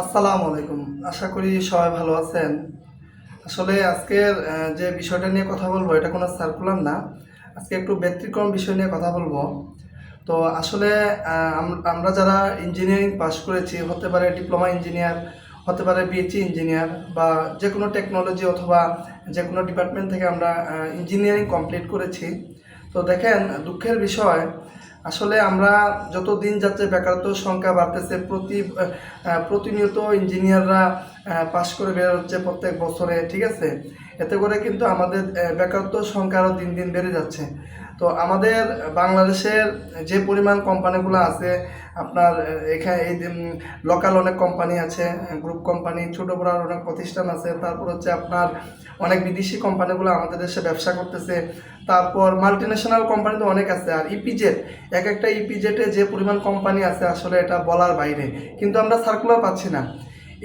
আসসালামু আলাইকুম। আশা করি সবাই ভালো আছেন। আসলে আজকের যে বিষয়টা নিয়ে কথা বলব, এটা কোনো সার্কুলার না। আজকে একটু ব্যতিক্রম বিষয় নিয়ে কথা বলব। তো আসলে আমরা যারা ইঞ্জিনিয়ারিং পাশ করেছি, হতে পারে ডিপ্লোমা ইঞ্জিনিয়ার হতে পারে বিএসসি ইঞ্জিনিয়ার বা যে কোনো টেকনোলজি অথবা যে কোনো ডিপার্টমেন্ট থেকে আমরা ইঞ্জিনিয়ারিং কমপ্লিট করেছি। তো দেখেন, দুঃখের বিষয় আসলে আমরা যত দিন যাচ্ছে বেকারত্ব সংখ্যা বাড়তেছে, প্রতি প্রতিনিয়ত ইঞ্জিনিয়াররা পাশ করে বের হচ্ছে প্রত্যেক বছরে, ঠিক আছে? এতে করে কিন্তু আমাদের বেকারত্বর বেকারত্ব সংখ্যা আরও দিন দিন বেড়ে যাচ্ছে। তো আমাদের বাংলাদেশের যে পরিমাণ কোম্পানিগুলো আছে, আপনার এখানে এই লোকাল অনেক কোম্পানি আছে গ্রুপ কোম্পানি ছোটো বড় অনেক প্রতিষ্ঠান আছে, তারপর হচ্ছে আপনার অনেক বিদেশি কোম্পানিগুলো আমাদের দেশে ব্যবসা করতেছে, তারপর মাল্টি ন্যাশনাল কোম্পানি তো অনেক আছে, আর ইপিজেড এক একটা ইপিজেটে যে পরিমাণ কোম্পানি আছে, আসলে এটা বলার বাইরে, কিন্তু আমরা সার্কুলার পাচ্ছি না।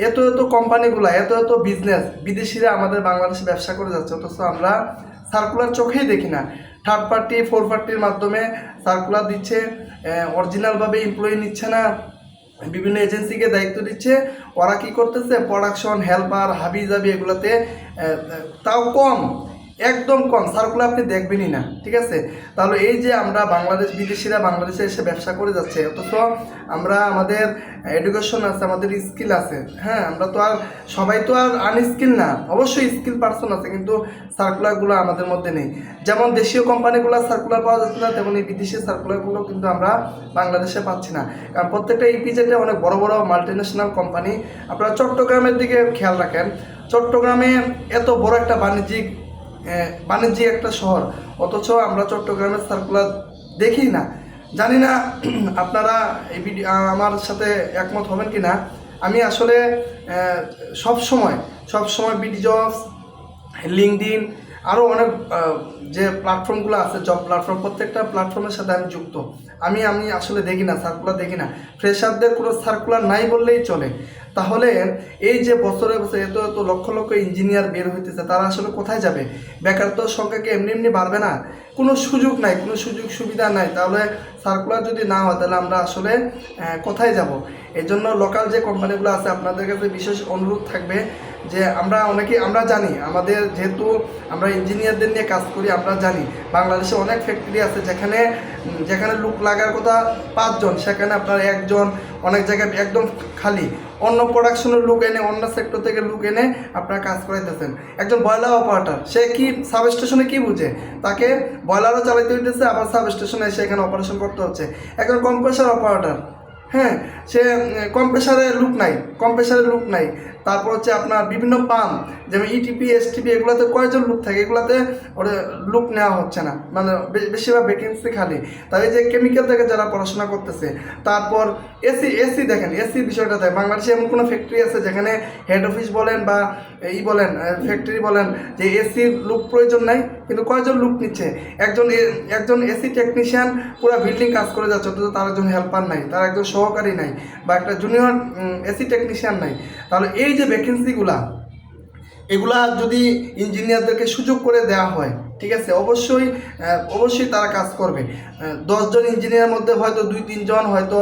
এত এত কোম্পানিগুলো, এত এত বিজনেস বিদেশিরা আমাদের বাংলাদেশে ব্যবসা করে যাচ্ছে, অথচ আমরা সার্কুলার চোখেই দেখি না। থার্ড পার্টি ফোর পার্টির মাধ্যমে সার্কুলার দিচ্ছে অরিজিনালভাবে এমপ্লয়ি নিচ্ছে না, বিভিন্ন এজেন্সিকে দায়িত্ব দিচ্ছে, ওরা কি করতেছে? প্রোডাকশন হেল্পার হাবি জাবি এগুলোতে তাও কম। একদম কম সার্কুলার আপনি দেখবেনই না, ঠিক আছে? তাহলে এই যে আমরা বাংলাদেশ বিদেশিরা বাংলাদেশে এসে ব্যবসা করে যাচ্ছে, অথচ আমরা আমাদের এডুকেশন আছে, আমাদের স্কিল আছে হ্যাঁ? আমরা তো আর, সবাই তো আর আনস্কিল না, অবশ্যই স্কিল পার্সন আছে, কিন্তু সার্কুলারগুলো আমাদের মধ্যে নেই। যেমন দেশীয় কোম্পানিগুলো সার্কুলার পাওয়া যাচ্ছে না, তেমন এই বিদেশি সার্কুলারগুলো কিন্তু আমরা বাংলাদেশে পাচ্ছি না। কারণ প্রত্যেকটা ইপিজেটে অনেক বড় বড় মাল্টিন্যাশনাল কোম্পানি আপনারা চট্টগ্রামের দিকে খেয়াল রাখেন, চট্টগ্রামে এত বড় একটা বাণিজ্যিক বাণিজ্যিক একটা শহর। অথচ আমরা চট্টগ্রামের সার্কুলার দেখি না। জানি না, আপনারা এই আমার সাথে একমত হবেন কি না আমি আসলে সব সময় সব সময় বিডি জবস লিঙ্কডিন আরও অনেক যে প্ল্যাটফর্মগুলো আছে জব প্ল্যাটফর্ম প্রত্যেকটা প্ল্যাটফর্মের সাথে আমি যুক্ত। আমি আমি আসলে দেখি না সার্কুলার দেখি না। ফ্রেশারদের কোনো সার্কুলার নাই বললেই চলে। তাহলে এই যে বছরে বছরে এত এত লক্ষ লক্ষ ইঞ্জিনিয়ার বের হইতেছে, তারা আসলে কোথায় যাবে? বেকারত্ব সংখ্যাকে এমনি এমনি বাড়বে না। কোনো সুযোগ নাই, কোনো সুযোগ সুবিধা নাই। তাহলে সার্কুলার যদি না হয়, তাহলে আমরা আসলে কোথায় যাব? এই জন্য লোকাল যে কোম্পানিগুলো আছে, আপনাদের কাছে বিশেষ অনুরোধ থাকবে যে আমরা অনেকেই আমরা জানি, আমাদের যেহেতু আমরা ইঞ্জিনিয়ারদের নিয়ে কাজ করি, আমরা জানি, বাংলাদেশে অনেক ফ্যাক্টরি আছে যেখানে যেখানে লুক লাগার কথা পাঁচজন, সেখানে আপনার একজন, অনেক জায়গায় একদম খালি। অন্য প্রোডাকশনের লুক এনে, অন্য সেক্টর থেকে লুক এনে আপনারা কাজ করাইতেছেন। একজন বয়লার অপারেটর সে কি সাব স্টেশনে কী বুঝে? তাকে বয়লারও চালাইতে হইতেছে, আবার সাব স্টেশনে এসে এখানে অপারেশন করতে হচ্ছে। একজন কম্প্রেসার অপারেটর হ্যাঁ সে কম্প্রেসারে লুক নাই কম্প্রেসারে লুক নাই। তারপর হচ্ছে আপনার বিভিন্ন পাম্প যেমন E ইটিপি এসটিপি এগুলোতে কয়জন লুক থাকে, এগুলোতে ওরা লুক নেওয়া হচ্ছে না মানে বেশিরভাগ ভ্যাকেন্সি খালি। তাই যে কেমিক্যাল থেকে যারা পড়াশোনা করতেছে, তারপর এসি এসি দেখেন এসি বিষয়টা দেখেন বাংলাদেশে এমন কোনো ফ্যাক্টরি আছে যেখানে হেড অফিস বলেন বা ই বলেন ফ্যাক্টরি বলেন, যে এসির লুক প্রয়োজন নাই, কিন্তু কয়জন লুক নিচ্ছে। একজন একজন এসি টেকনিশিয়ান পুরো বিল্ডিং কাজ করে যাচ্ছে, অথচ তার একজন হেল্পার নাই, তার একজন সহকারী নাই, বা একটা জুনিয়র এসি টেকনিশিয়ান নাই। তাহলে এই যে ভ্যাকেন্সিগুলা এগুলা যদি ইঞ্জিনিয়ারদেরকে সুযোগ করে দেওয়া হয়, ঠিক আছে, অবশ্যই অবশ্যই তারা কাজ করবে। দশজন ইঞ্জিনিয়ারের মধ্যে হয়তো দুই, তিনজন হয়তো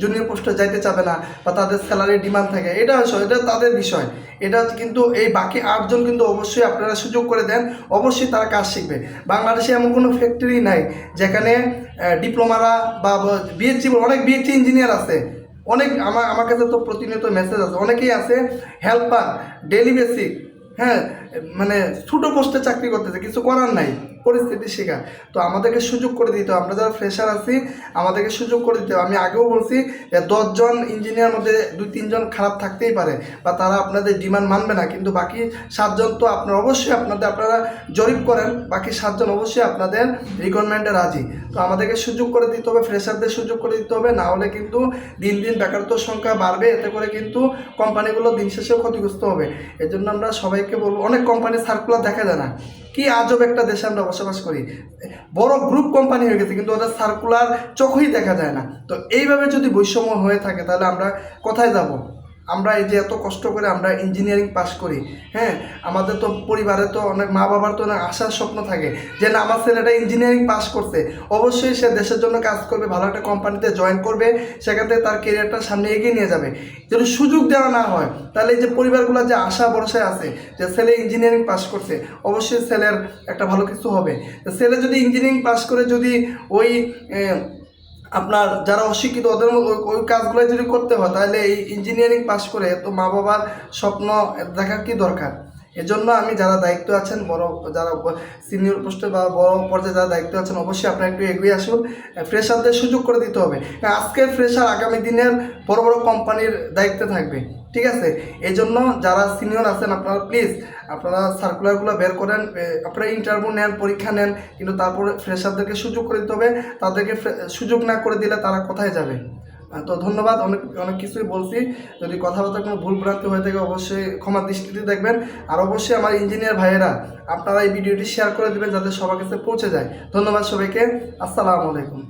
জুনিয়র পোস্টে যাইতে চাবে না বা তাদের স্যালারি ডিমান্ড থাকে। এটা এটা তাদের বিষয়। এটা কিন্তু এই বাকি আটজন কিন্তু অবশ্যই আপনারা সুযোগ করে দেন, অবশ্যই তারা কাজ শিখবে। বাংলাদেশে এমন কোনো ফ্যাক্টরি নাই যেখানে ডিপ্লোমারা বা বিএসসি অনেক বিএসসি ইঞ্জিনিয়ার আছে। অনেক আমার আমার কাছে তো প্রতিনিয়ত মেসেজ আছে অনেকেই আছে হেল্পার ডেলি বেসিক হ্যাঁ মানে ছোটো পোস্টে চাকরি করতেছে, কিছু করার নাই। পরিস্থিতি শেখা। তো আমাদেরকে সুযোগ করে দিতে আমরা যারা ফ্রেশার আছি, আমাদেরকে সুযোগ করে দিতে হবে। আমি আগেও বলছি দশজন ইঞ্জিনিয়ার মধ্যে দুই, তিনজন খারাপ থাকতেই পারে বা তারা আপনাদের ডিমান্ড মানবে না। কিন্তু বাকি সাতজন তো আপনার অবশ্যই আপনাদের, আপনারা জরিপ করেন। বাকি সাতজন অবশ্যই আপনাদের রিকোয়ারমেন্টে রাজি। তো আমাদেরকে সুযোগ করে দিতে হবে। ফ্রেশারদের সুযোগ করে দিতে হবে। না হলে কিন্তু দিন দিন বেকারত্ব সংখ্যা বাড়বে। এতে করে কিন্তু কোম্পানিগুলো দিন শেষেও ক্ষতিগ্রস্ত হবে। এজন্য আমরা সবাইকে বলব, অনেক কোম্পানি সার্কুলার দেখা যায় না। কি আজব একটা দেশে আমরা বসবাস করি। বড় গ্রুপ কোম্পানি হয়ে গেছে, কিন্তু ওদের সার্কুলার চোখেই দেখা যায় না। তো এইভাবে যদি বৈষম্য হয়ে থাকে, তাহলে আমরা কোথায় যাব? আমরা এই যে এত কষ্ট করে আমরা ইঞ্জিনিয়ারিং পাশ করি হ্যাঁ? আমাদের তো পরিবারে তো অনেক মা বাবার তো অনেক আশার স্বপ্ন থাকে যে না, আমার ছেলেটা ইঞ্জিনিয়ারিং পাশ করছে। অবশ্যই সে দেশের জন্য কাজ করবে, ভালো একটা কোম্পানিতে জয়েন করবে, সেখান থেকে তার কেরিয়ারটা সামনে এগিয়ে নিয়ে যাবে। যদি সুযোগ দেওয়া না হয়, তাহলে এই যে পরিবারগুলো যে আশা ভরসায় আছে যে ছেলে ইঞ্জিনিয়ারিং পাশ করছে, অবশ্যই ছেলের একটা ভালো কিছু হবে। ছেলে যদি ইঞ্জিনিয়ারিং পাশ করে যদি ওই আপনার যারা অশিক্ষিত, ওদের ওই- কাজগুলো যদি করতে হয়, তাহলে এই ইঞ্জিনিয়ারিং পাশ করে তো মা বাবার স্বপ্ন দেখার কি দরকার? এজন্য আমি যারা দায়িত্ব আছেন, বড় যারা সিনিয়র পোস্টে বা বড় পর্যায়ে যারা দায়িত্ব আছেন, অবশ্যই আপনার একটু এগিয়ে আসুন। ফ্রেশারদের সুযোগ করে দিতে হবে। আজকের ফ্রেশার আগামী দিনের বড় বড় কোম্পানির দায়িত্বে থাকবে। ঠিক আছে? এই জন্য যারা সিনিয়র আছেন আপনারা প্লিজ আপনারা সার্কুলারগুলো বের করেন আপনারা ইন্টারভিউ নেন, পরীক্ষা নেন, কিন্তু তারপরে ফ্রেশারদেরকে সুযোগ করে দিতে হবে। তাদেরকে সুযোগ না করে দিলে তারা কোথায় যাবে? তো ধন্যবাদ, অনেক অনেক কিছুই বলছি। যদি কথাবার্তা কোনো ভুল ভ্রান্তি হয়ে থাকে অবশ্যই ক্ষমা দৃষ্টিতে দেখবেন। আর অবশ্যই আমার ইঞ্জিনিয়ার ভাইয়েরা, আপনারা এই ভিডিওটি শেয়ার করে দেবেন যাতে সবার কাছে পৌঁছে যায়। ধন্যবাদ সবাইকে, আসসালামু আলাইকুম।